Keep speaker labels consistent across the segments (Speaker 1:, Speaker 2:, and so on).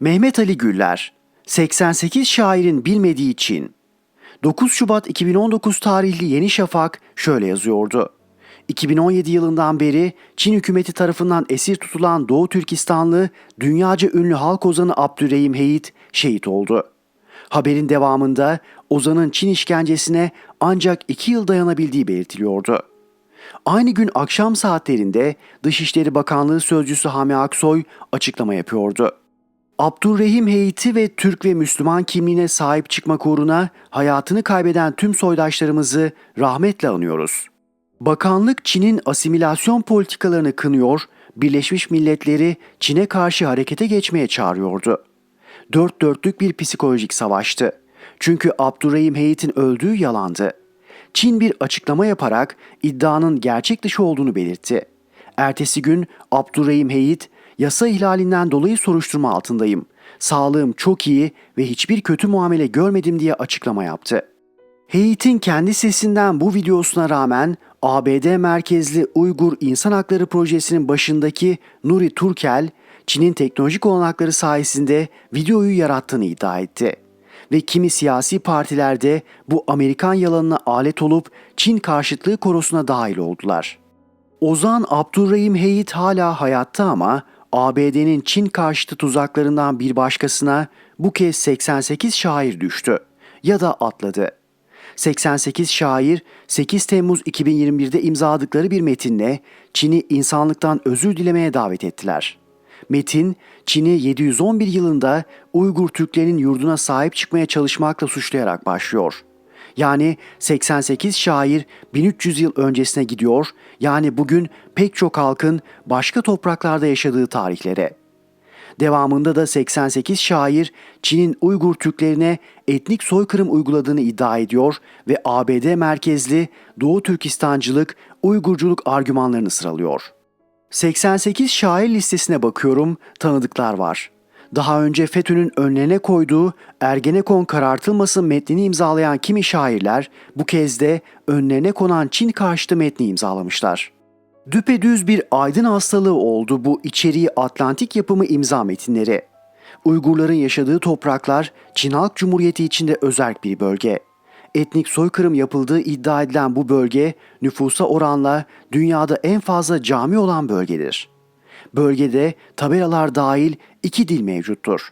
Speaker 1: Mehmet Ali Güller, 88 şairin bilmediği Çin. 9 Şubat 2019 tarihli Yeni Şafak şöyle yazıyordu. 2017 yılından beri Çin hükümeti tarafından esir tutulan Doğu Türkistanlı dünyaca ünlü halk ozanı Abdurrahim Heyit şehit oldu. Haberin devamında ozanın Çin işkencesine ancak 2 yıl dayanabildiği belirtiliyordu. Aynı gün akşam saatlerinde Dışişleri Bakanlığı Sözcüsü Hami Aksoy açıklama yapıyordu. Abdurrahim Heyit'i ve Türk ve Müslüman kimliğine sahip çıkmak uğruna hayatını kaybeden tüm soydaşlarımızı rahmetle anıyoruz. Bakanlık Çin'in asimilasyon politikalarını kınıyor, Birleşmiş Milletleri Çin'e karşı harekete geçmeye çağırıyordu. Dört dörtlük bir psikolojik savaştı. Çünkü Abdurrahim Heyit'in öldüğü yalandı. Çin bir açıklama yaparak iddianın gerçek dışı olduğunu belirtti. Ertesi gün Abdurrahim Heyit, yasa ihlalinden dolayı soruşturma altındayım. Sağlığım çok iyi ve hiçbir kötü muamele görmedim diye açıklama yaptı. Heyit'in kendi sesinden bu videosuna rağmen ABD merkezli Uygur İnsan Hakları Projesi'nin başındaki Nuri Turkel, Çin'in teknolojik olanakları sayesinde videoyu yarattığını iddia etti. Ve kimi siyasi partilerde bu Amerikan yalanına alet olup Çin karşıtlığı korosuna dahil oldular. Ozan Abdurrahim Heyit hala hayatta ama ABD'nin Çin karşıtı tuzaklarından bir başkasına bu kez 88 şair düştü ya da atladı. 88 şair 8 Temmuz 2021'de imzaladıkları bir metinle Çin'i insanlıktan özür dilemeye davet ettiler. Metin, Çin'i 711 yılında Uygur Türklerinin yurduna sahip çıkmaya çalışmakla suçlayarak başlıyor. Yani 88 şair 1300 yıl öncesine gidiyor, yani bugün pek çok halkın başka topraklarda yaşadığı tarihlere. Devamında da 88 şair Çin'in Uygur Türklerine etnik soykırım uyguladığını iddia ediyor ve ABD merkezli Doğu Türkistancılık, Uygurculuk argümanlarını sıralıyor. 88 şair listesine bakıyorum, tanıdıklar var. Daha önce FETÖ'nün önlerine koyduğu Ergenekon karartılmasın metnini imzalayan kimi şairler bu kez de önlerine konan Çin karşıtı metni imzalamışlar. Düpedüz bir aydın hastalığı oldu bu içeriği Atlantik yapımı imza metinleri. Uygurların yaşadığı topraklar Çin Halk Cumhuriyeti içinde özerk bir bölge. Etnik soykırım yapıldığı iddia edilen bu bölge nüfusa oranla dünyada en fazla cami olan bölgedir. Bölgede tabelalar dahil iki dil mevcuttur.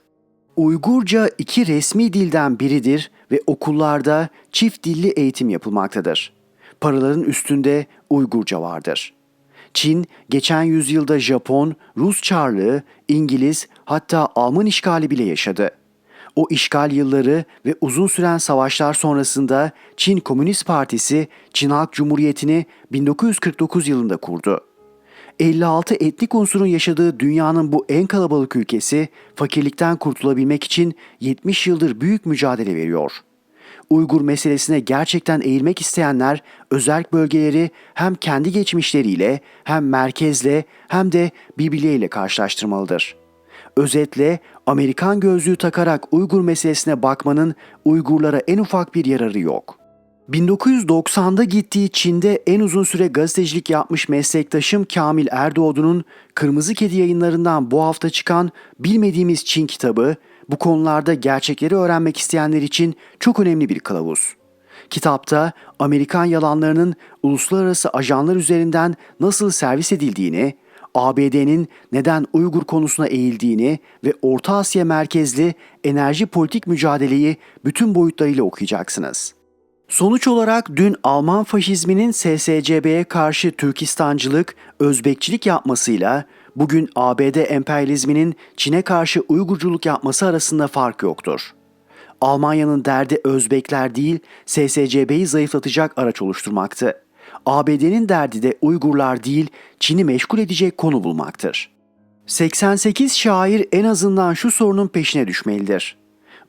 Speaker 1: Uygurca iki resmi dilden biridir ve okullarda çift dilli eğitim yapılmaktadır. Paraların üstünde Uygurca vardır.'' Çin geçen yüzyılda Japon, Rus Çarlığı, İngiliz hatta Alman işgali bile yaşadı. O işgal yılları ve uzun süren savaşlar sonrasında Çin Komünist Partisi Çin Halk Cumhuriyeti'ni 1949 yılında kurdu. 56 etnik unsurun yaşadığı dünyanın bu en kalabalık ülkesi fakirlikten kurtulabilmek için 70 yıldır büyük mücadele veriyor.'' Uygur meselesine gerçekten eğilmek isteyenler özerk bölgeleri hem kendi geçmişleriyle hem merkezle hem de birbirleriyle karşılaştırmalıdır. Özetle Amerikan gözlüğü takarak Uygur meselesine bakmanın Uygurlara en ufak bir yararı yok. 1990'da gittiği Çin'de en uzun süre gazetecilik yapmış meslektaşım Kamil Erdoğdu'nun Kırmızı Kedi yayınlarından bu hafta çıkan Bilmediğimiz Çin kitabı bu konularda gerçekleri öğrenmek isteyenler için çok önemli bir kılavuz. Kitapta Amerikan yalanlarının uluslararası ajanlar üzerinden nasıl servis edildiğini, ABD'nin neden Uygur konusuna eğildiğini ve Orta Asya merkezli enerji politik mücadeleyi bütün boyutlarıyla okuyacaksınız. Sonuç olarak dün Alman faşizminin SSCB'ye karşı Türkistancılık, Özbekçilik yapmasıyla bugün ABD emperyalizminin Çin'e karşı Uygurculuk yapması arasında fark yoktur. Almanya'nın derdi Özbekler değil, SSCB'yi zayıflatacak araç oluşturmaktı. ABD'nin derdi de Uygurlar değil, Çin'i meşgul edecek konu bulmaktır. 88 şair en azından şu sorunun peşine düşmelidir.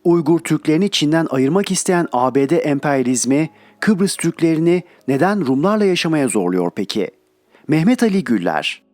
Speaker 1: Uygur Türklerini Çin'den ayırmak isteyen ABD emperyalizmi, Kıbrıs Türklerini neden Rumlarla yaşamaya zorluyor peki? Mehmet Ali Güller